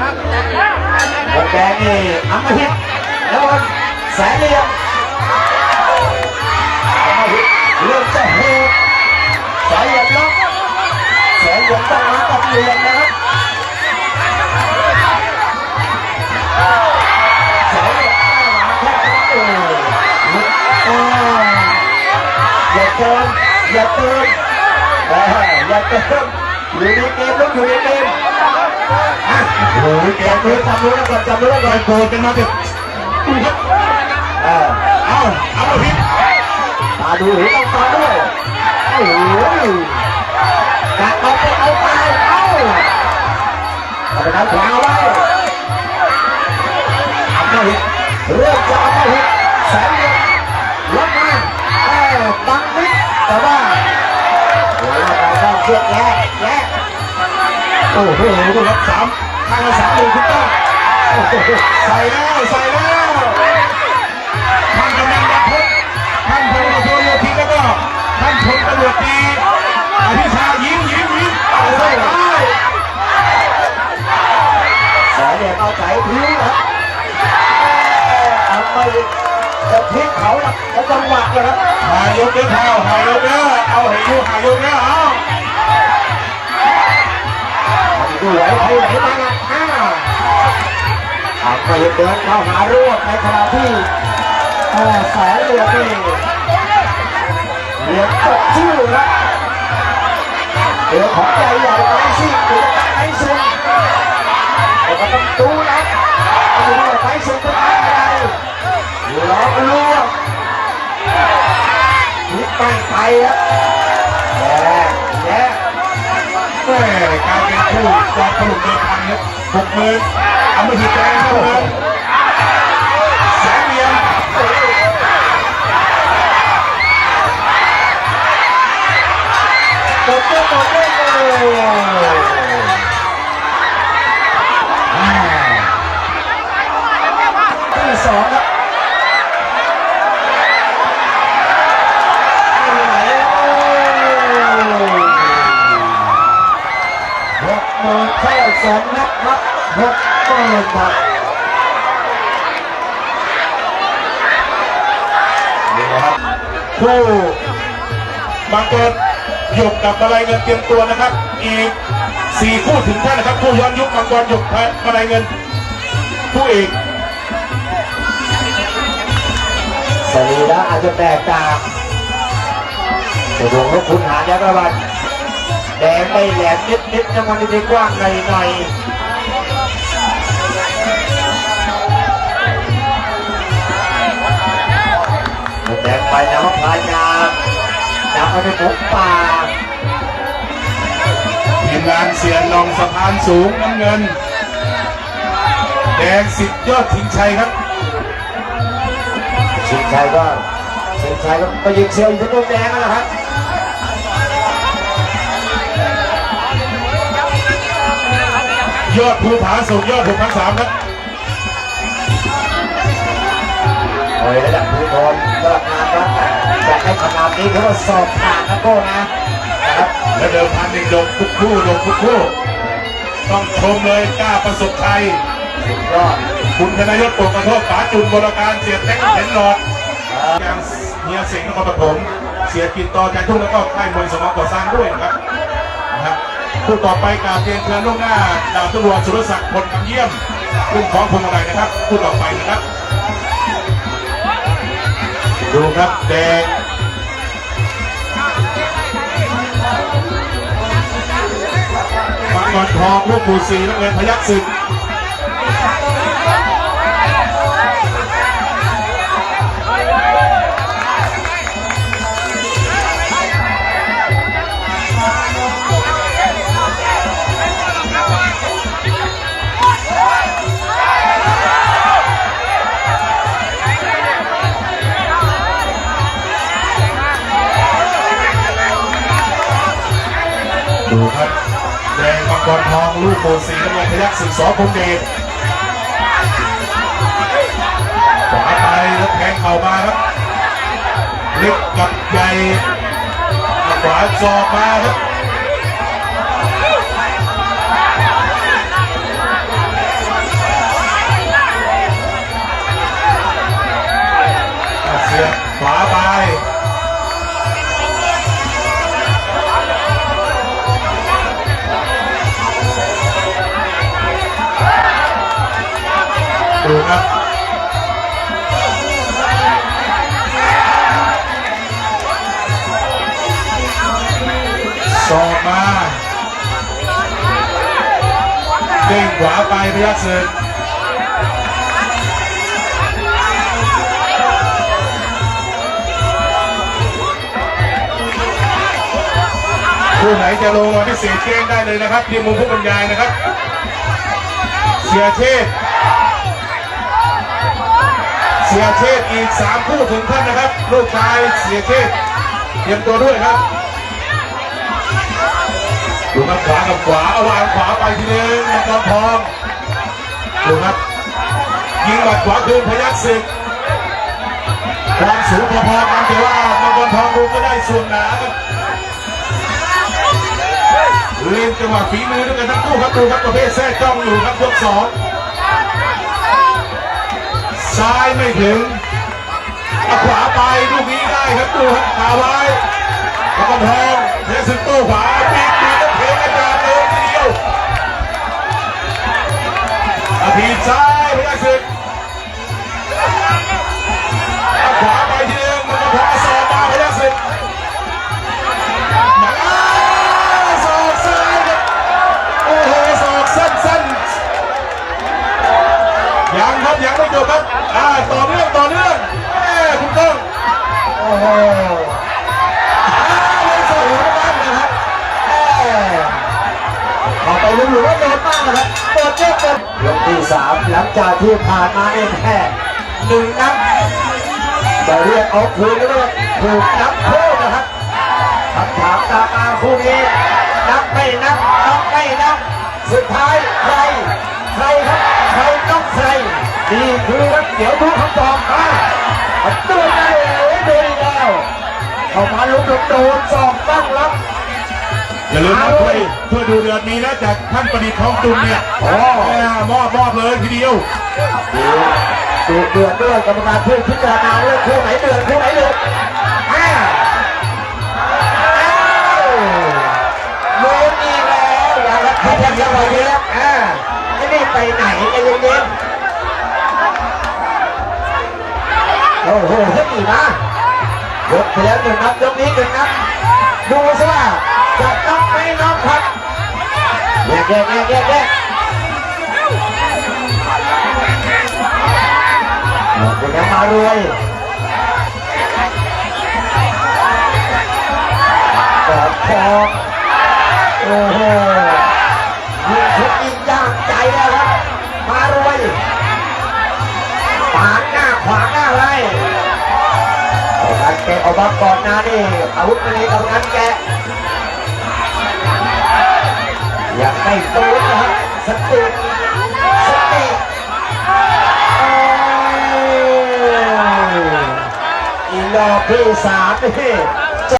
วงแดงนี่อัมหิตแล้วมันแสนเหลี่ยมอัมหิตเริ่มจะโหดสายเหลี่ยมล็อกแสนเหลี่ยมต้องมากับเหลี่ยมนะครับแสนเหลี่ยมมาแค่โอ้โอ้อย่าเติมอย่าเติมเอ้ยอย่าเติมอยู่ในเกมลูกอยู่ในเกม โอ้ยแกมือจับมือแล้วก่อนจับมือแล้วก่อนโกรธกันมาเถอะเออเอาเอาพิษตาดูหูต้องตาด้วยโอ้ยกะเอาไปเอาตายเอาเอาไปทำขวาไว้เอามาหิเริ่มจะเอามาหิแสนเดียวลดมาเออบังนิดแต่ว่าโอ้ยเราต้องเชือกแยกแยกโอ้โหดูครับสาม ทางละสามหนึ่งคุณต้องโอ้โหใส่แล้วใส่แล้วท่านกำนันวัดพุทธท่านพลตำรวจโยธินแล้วก็ท่านพลตำรวจตีอภิชายิ้มยิ้มยิ้มเอาใส่ได้สายเนี่ยเอาใจพื้นครับเอาไปจะพลิกเขาละแล้วจังหวะเลยครับหายกเด้อเท้าหายกเด้อเอาให้ยูหายกเด้อเอา ดูไหวไปไหนมาละอ้าวเอาไปเดินเข้ามารวบในขณะที่เอ่อสายเรือนี่เรียนจบชื่อนะเรือของใหญ่ใหญ่ไม้ซิ่งเรือไม้ซิ่งแต่ก็ต้องดูนะดูว่าไม้ซิ่งเป็นอะไรอยู่รอกัว่านิดไปไปครับแย่แย่ แม่กายเป็นคู่จอมถล่มเดิมพันครับหกหมื่นเอามาหิดแรงเข้ามาแสนเดียมตบมือตบมืออ่าที่สองครับ มื่นแค่สองนัดครับหกหมื่นครับนี่นะครับคู่บางคนหยกกับอะไรเงินเตรียมตัวนะครับ อีกสี่คู่ถึงท่านนะครับ คู่ย้อนยุคมังกรหยกอะไรเงินคู่เอกสรีระอาจจะแตกต่างแต่ดวงนกคุณหาเนี่ยประวัติ แดงไม่แหลมนิดนิดๆนะมันจะกว้างหน่อยหน่อยแดงไปนะว่าพลายงามจับเอาไปผมป่าทีมงานเสียนองสะพานสูงน้ำเงิน แดงสิทธิ์ยอดถิงชัยครับชิงชัยก็ชิงชัยก็ไปยิงเชียวอยู่ที่ต้นแดงนั่นแหละครับ ยอดภูผาสูงยอดหกพันสามครับโอ้ยระดับภูทรระดับงานครับแต่ให้ขนาดนี้เขาก็สอบผ่านนะโก้นะนะครับและเดิมพันหนึ่งดกทุกคู่ดกทุกคู่ต้องชมเลยกล้าประสบชัยสุดยอดคุณธนยศปกกระโทษป๋าจุนบรการเสียแท็งเห็นหลอดยังเฮียเสงนครปฐมเสียกินต่อจันทุ่งแล้วก็ค่ายมวยสมองก่อสร้างด้วยนะครับนะครับ คู่ต่อไปกาบเรียนเชิญล่วงหน้าดาบตำรวจสุรศักดิ์พลคำเยี่ยมรุ่นของพวงมาลัยนะครับคู่ต่อไปนะครับ ดูครับแดงมังกรทองลูกปูสีนักเรียนพยัคฆ์ศึก งมังกรทองลูกโบสีน้ำเงินพยัคฆ์ศึกสอคงเดชขวาไปแล้วแทงเข่ามาครับเล็กกับใหญ่ขวาจอกมาครับ สอบมาเด้งขวาไปพยักศึกผู้ไหนจะลงมาพิเศษเก้งได้เลยนะครับที่มุมผู้บรรยายนะครับ เสียเชษฐ์เสียเชษฐ์อีกสามคู่ถึงท่านนะครับ ลูกชายเสียเชษฐ์เตรียมตัวด้วยครับ ครับขวากับขวาเอาวางขวาไปทีนึงมังกรทองดูครับยิงหมัดขวาคืนพยัคฆ์ศึกความสูงพอๆกันแต่ว่ามังกรทองดูก็ได้ส่วนหนาครับเล่นจังหวะฝีมือด้วยกันทั้งคู่ครับดูครับประเภทแท้จ้องอยู่ครับยกสองซ้ายไม่ถึงอาขวาไปลูกนี้ได้ครับดูครับขาไว้มังกรทองเทสึกโต้ขวาปีก จบครับอ่าต่อเนื่องต่อเนื่องแม่คุณต้องโอ้โหอ้าวเลยสองบ้านนะครับแม่อไปลุ้นหรือว่าโดนบ้างนะครับเปิดเยอะเกินยกที่สามหลังจากที่ผ่านมาเองแค่หนึ่งนับจะเรียกเอาคืนหรือว่าถูกนับโทษนะครับคำถามตามมาคู่นี้นับไม่นับนับไม่นับสุดท้ายใครใครครับใครต้องใคร เดี๋ยวดูคำตอบมาเอาตัวได้เลยโดนอีกแล้วเข้ามาลุกโดนสองตั้งรับอย่าลืมนะช่วยช่วยดูเดือนนี้นะจากท่านประดิษฐ์ทองจุนเนี่ยโอ้แม่มอบมอบเลยทีเดียวดูเดือดด้วยกรรมการเพื่อพิจารณาว่าคู่ไหนเดือดคู่ไหนเดือดอ้าวอ้าวโดนอีกแล้วอย่าละขยันอย่าไปเยอะอ่าไม่ได้ไปไหนใจเย็นๆ โอ้โหเฮ้ยมายกไปแล้วหนึ่งนับยกนี้หนึ่งนับดูสิว่าจะนับไม่นับครับแยกแยกแยกแยกแยกเป็นยังมารวย การแกก่อนหน้านี่อาวุธไม่ดีกับงานแกอยังไม่ตูนนะครับสติสติอีลอบที่สามนี่